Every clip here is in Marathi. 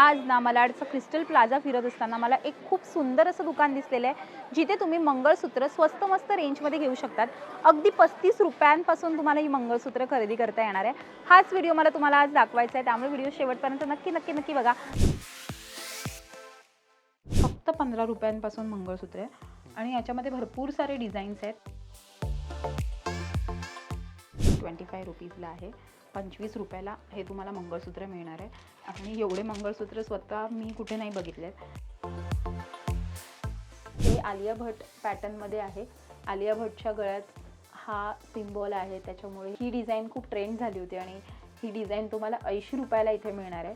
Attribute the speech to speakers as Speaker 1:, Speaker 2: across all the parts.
Speaker 1: आज ना मलाडचं क्रिस्टल प्लाझा फिरत असताना मला एक खूप सुंदर असं दुकान दिसलेलं आहे जिथे तुम्ही मंगळसूत्र स्वस्त मस्त रेंजमध्ये घेऊ शकतात. अगदी पस्तीस रुपयांपासून तुम्हाला ही मंगळसूत्र खरेदी करता येणार आहे. हाच व्हिडिओ मला तुम्हाला आज दाखवायचा आहे. त्यामुळे व्हिडिओ शेवटपर्यंत नक्की नक्की नक्की बघा. फक्त पंधरा रुपयांपासून मंगळसूत्र आहे आणि याच्यामध्ये भरपूर सारे डिझाईन्स आहेत. ट्वेंटी फाय रुपीजला आहे. पंचवीस रुपयाला हे तुम्हाला मंगळसूत्र मिळणार आहे. आणि एवढे मंगळसूत्र स्वतः मी कुठे नाही बघितलेत. हे आलिया भट पॅटर्नमध्ये आहे. आलिया भटच्या गळ्यात हा सिम्बॉल आहे. त्याच्यामुळे ही डिझाईन खूप ट्रेंड झाली होती आणि ही डिझाईन तुम्हाला ऐंशी रुपयाला इथे मिळणार आहे.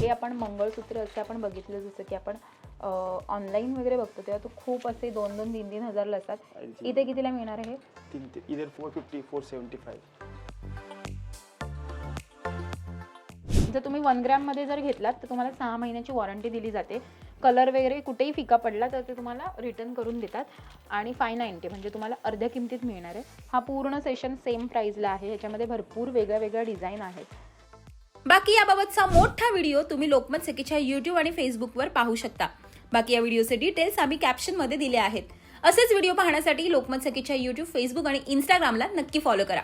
Speaker 1: हे आपण मंगळसूत्र असं आपण बघितलं जसं की आपण ऑनलाईन वगैरे बघतो तेव्हा तो खूप असे दोन दोन तीन तीन हजारला असतात. इथे कितीला मिळणार आहे?
Speaker 2: तीन ते इधर four fifty four seventy five
Speaker 1: जर तुम्ही वन ग्रॅममध्ये जर घेतलात तर तुम्हाला सहा महिन्याची वॉरंटी दिली जाते. कलर वगैरे कुठेही फिका पडला तर ते तुम्हाला रिटर्न करून देतात. आणि फाय नाईन्टी म्हणजे तुम्हाला अर्ध्या किमतीत मिळणार आहे. हा पूर्ण सेशन सेम प्राईजला आहे. याच्यामध्ये भरपूर वेगळ्या वेगळ्या डिझाईन आहेत.
Speaker 3: बाकी याबाबतचा मोठा व्हिडिओ तुम्ही लोकमत सखीच्या युट्यूब आणि फेसबुकवर पाहू शकता. बाकी या व्हिडिओचे डिटेल्स आम्ही कॅप्शनमध्ये दिले आहेत. असेच व्हिडिओ पाहण्यासाठी लोकमत सखीच्या युट्यूब फेसबुक आणि इंस्टाग्रामला नक्की फॉलो करा.